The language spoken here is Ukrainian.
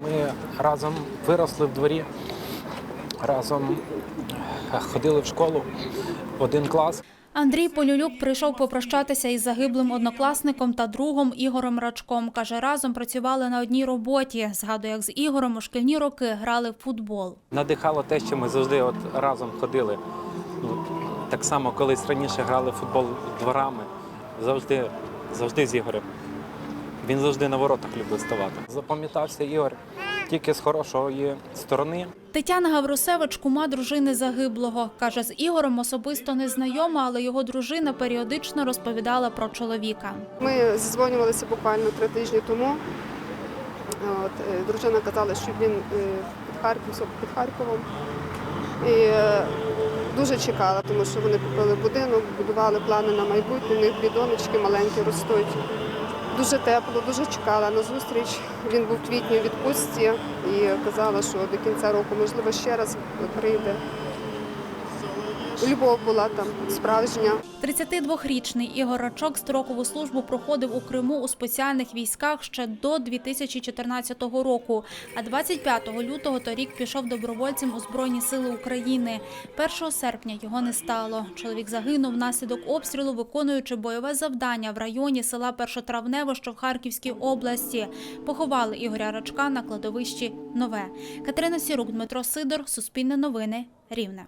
Ми разом виросли в дворі, разом ходили в школу, в один клас. Андрій Полюлюк прийшов попрощатися із загиблим однокласником та другом Ігорем Рачком. Каже, разом працювали на одній роботі. Згадує, як з Ігорем у шкільні роки грали в футбол. Надихало те, що ми завжди от разом ходили. Ну, Так само колись раніше грали в футбол дворами, завжди, завжди з Ігорем. Він завжди на воротах любив ставати. Запам'ятався Ігор тільки з хорошої сторони. Тетяна Гаврусевич, кума дружини загиблого. Каже, з Ігорем особисто не знайома, але його дружина періодично розповідала про чоловіка. Ми зізвонювалися буквально три тижні тому. От, е, дружина казала, що він е, під, Харків, під Харковом. І е, дуже чекала, тому що вони купили будинок, будували плани на майбутнє, у них дві донечки маленькі ростуть. Дуже тепло, дуже чекала на зустріч. Він був в квітні відпустці і казала, що до кінця року, можливо, ще раз прийде. Любов була там справжня. 32-річний Ігор Рачок строкову службу проходив у Криму у спеціальних військах ще до 2014 року. А 25 лютого торік пішов добровольцем у Збройні сили України. 1 серпня його не стало. Чоловік загинув внаслідок обстрілу, виконуючи бойове завдання в районі села Першотравневе, що в Харківській області. Поховали Ігоря Рачка на кладовищі Нове. Катерина Сірук, Дмитро Сидор, Суспільне новини, Рівне.